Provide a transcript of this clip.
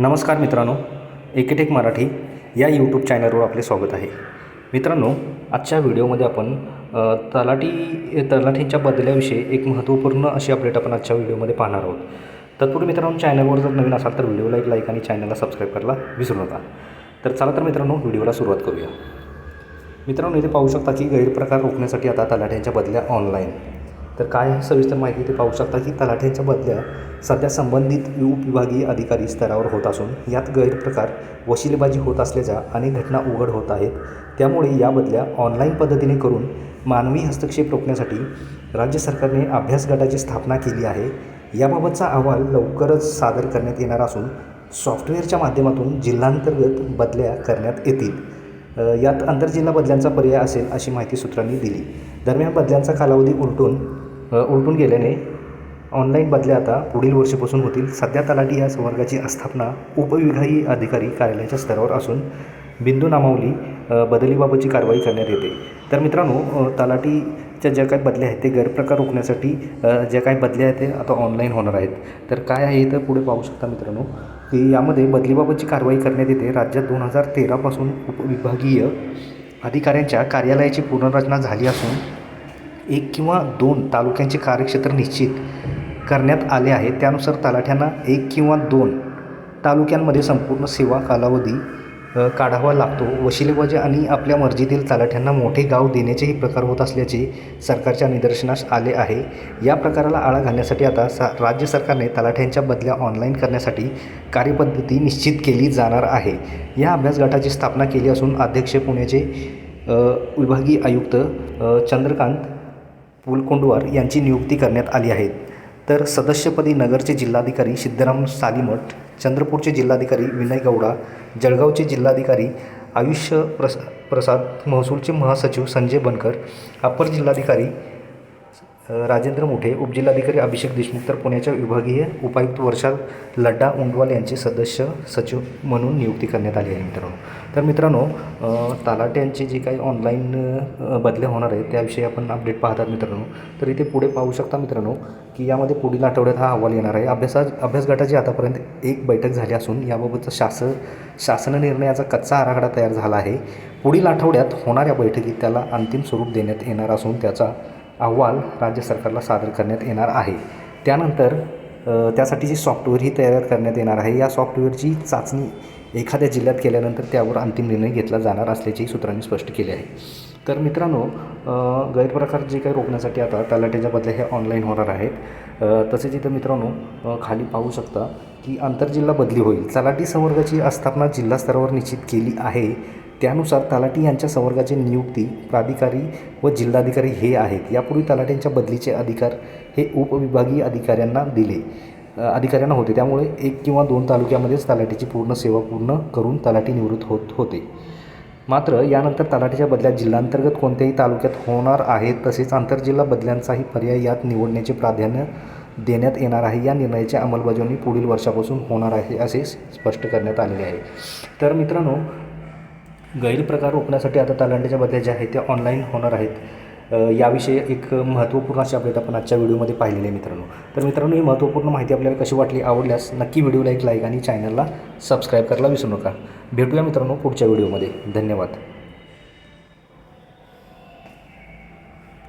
नमस्कार मित्रांनो एकेटेक मराठी या यूट्यूब चॅनलवर आपले स्वागत आहे. मित्रांनो आजच्या व्हिडिओमध्ये आपण तलाठी तलाठींच्या बदल्याविषयी एक महत्त्वपूर्ण अशी अपडेट आपण आजच्या व्हिडिओमध्ये पाहणार आहोत. तत्पूर्वी मित्रांनो चॅनलवर जर नवीन असाल तर व्हिडिओला एक लाईक आणि चॅनलला सबस्क्राईब करायला विसरू नका. तर चला तर मित्रांनो व्हिडिओला सुरुवात करूया. मित्रांनो इथे पाहू शकता की गैरप्रकार रोखण्यासाठी आता तलाठ्यांच्या बदल्या ऑनलाईन तर काय सविस्तर माहिती ते पाहू शकता की तलाठ्यांच्या बदल्या सध्या संबंधित उपविभागीय अधिकारी स्तरावर होत असून यात गैरप्रकार वशिलेबाजी होत असल्याच्या अनेक घटना उघड होत आहेत. त्यामुळे या बदल्या ऑनलाईन पद्धतीने करून मानवी हस्तक्षेप रोखण्यासाठी राज्य सरकारने अभ्यास गटाची स्थापना केली आहे. याबाबतचा अहवाल लवकरच सादर करण्यात येणार असून सॉफ्टवेअरच्या माध्यमातून जिल्हांतर्गत बदल्या करण्यात येतील. यात आंतरजिल्हा बदल्यांचा पर्याय असेल अशी माहिती सूत्रांनी दिली. दरम्यान बदल्यांचा कालावधी उलटून उलटून गेल्याने ऑनलाईन बदल्या आता पुढील वर्षापासून होतील. सध्या तलाठी या संवर्गाची स्थापना उपविभागीय अधिकारी कार्यालयाच्या स्तरावर असून बिंदू नामावली बदलीबाबतची कारवाई करण्यात येते. तर मित्रांनो तलाटीच्या तलाठीच्या ज्या काही बदल्या आहेत ते गैरप्रकार रोखण्यासाठी ज्या काही बदल्या आहेत ते आता ऑनलाईन होणार आहेत. तर काय आहे तर पुढे पाहू शकता मित्रांनो की यामध्ये बदलीबाबतची कारवाई करण्यात येते. राज्यात दोन हजार तेरापासून उपविभागीय अधिकाऱ्यांच्या कार्यालयाची पुनर्रचना झाली असून एक किंवा दोन तालुक्यांचे कार्यक्षेत्र निश्चित करण्यात आले आहे. त्यानुसार तलाठ्यांना एक किंवा दोन तालुक्यांमध्ये संपूर्ण सेवा कालावधी काढावा लागतो. वशिलेबाजी आणि आपल्या मर्जीतील तलाठ्यांना मोठे गाव देण्याचेही प्रकार होत असल्याचे सरकारच्या निदर्शनास आले आहे. या प्रकाराला आळा घालण्यासाठी आता सा राज्य सरकारने तलाठ्यांच्या बदल्या ऑनलाईन करण्यासाठी कार्यपद्धती निश्चित केली जाणार आहे. या अभ्यास गटाची स्थापना केली असून अध्यक्ष पुण्याचे विभागीय आयुक्त चंद्रकांत पुलकोंडवार यांची नियुक्ती करण्यात आली आहे. तर सदस्यपदी नगरचे जिल्हाधिकारी सिद्धराम सालीमठ चंद्रपूरचे जिल्हाधिकारी विनय गौडा जळगावचे जिल्हाधिकारी आयुष्य प्रस प्रसाद महसूलचे महासचिव संजय बनकर अप्पर जिल्हाधिकारी राजेंद्र मोठे उपजिल्हाधिकारी अभिषेक देशमुख तर पुण्याच्या विभागीय उपायुक्त वर्षा लड्डा उंडवाल यांचे सदस्य सचिव म्हणून नियुक्ती करण्यात आली आहे मित्रांनो. तर मित्रांनो अ, तलाट्यांचे जे काही ऑनलाईन बदल्या होणार आहेत त्याविषयी आपण अपडेट पाहतात मित्रांनो. तर इथे पुढे पाहू शकता मित्रांनो की यामध्ये पुढील आठवड्यात हा अहवाल येणार आहे. अभ्यासा अभ्यास गटाची आतापर्यंत एक बैठक झाली असून याबाबतचा शासन शासन निर्णयाचा कच्चा आराखडा तयार झाला आहे. पुढील आठवड्यात होणाऱ्या बैठकीत त्याला अंतिम स्वरूप देण्यात येणार असून त्याचा अहवाल राज्य सरकारला सादर करण्यात येणार आहे. त्यानंतर त्यासाठी जी सॉफ्टवेअर ही तयार करण्यात येणार आहे या सॉफ्टवेअरची चाचणी एखाद्या जिल्ह्यात केल्यानंतर त्यावर अंतिम निर्णय घेतला जाणार असल्याचेही सूत्रांनी स्पष्ट केले आहे. तर मित्रांनो गैरप्रकार जे काही रोखण्यासाठी आता तलाट्याच्या बदल्या हे ऑनलाईन होणार आहेत. तसेच इथं मित्रांनो खाली पाहू शकता की आंतरजिल्हा बदली होईल. तलाठी संवर्गाची आस्थापना जिल्हा स्तरावर निश्चित केली आहे. त्यानुसार तलाठी यांच्या संवर्गाची नियुक्ती प्राधिकारी व जिल्हाधिकारी हे आहेत. यापूर्वी तलाट्यांच्या बदलीचे अधिकार हे उपविभागीय अधिकाऱ्यांना दिले अधिकाऱ्यांना होते. त्यामुळे एक किंवा दोन तालुक्यामध्येच तलाठीची पूर्ण सेवा पूर्ण करून तलाठी निवृत्त होत होते. मात्र यानंतर तलाठीच्या बदल्या जिल्हांतर्गत कोणत्याही तालुक्यात होणार आहेत तसेच आंतरजिल्हा बदल्यांचाही पर्याय यात निवडण्याचे प्राधान्य देण्यात येणार आहे. या निर्णयाची अंमलबजावणी पुढील वर्षापासून होणार आहे असे स्पष्ट करण्यात आलेले आहे. तर मित्रांनो गैरप्रकार रोखण्यासाठी आता तलांडीच्या बदल्या ज्या आहेत त्या ऑनलाईन होणार आहेत. याविषयी एक महत्त्वपूर्ण अशी अपडेट आपण आजच्या व्हिडिओमध्ये पाहिलेली आहे मित्रांनो. तर मित्रांनो ही महत्त्वपूर्ण माहिती आपल्याला कशी वाटली आवडल्यास नक्की व्हिडिओला एक लाईक आणि चॅनलला सबस्क्राईब करायला विसरू नका. भेटूया मित्रांनो पुढच्या व्हिडिओमध्ये. धन्यवाद.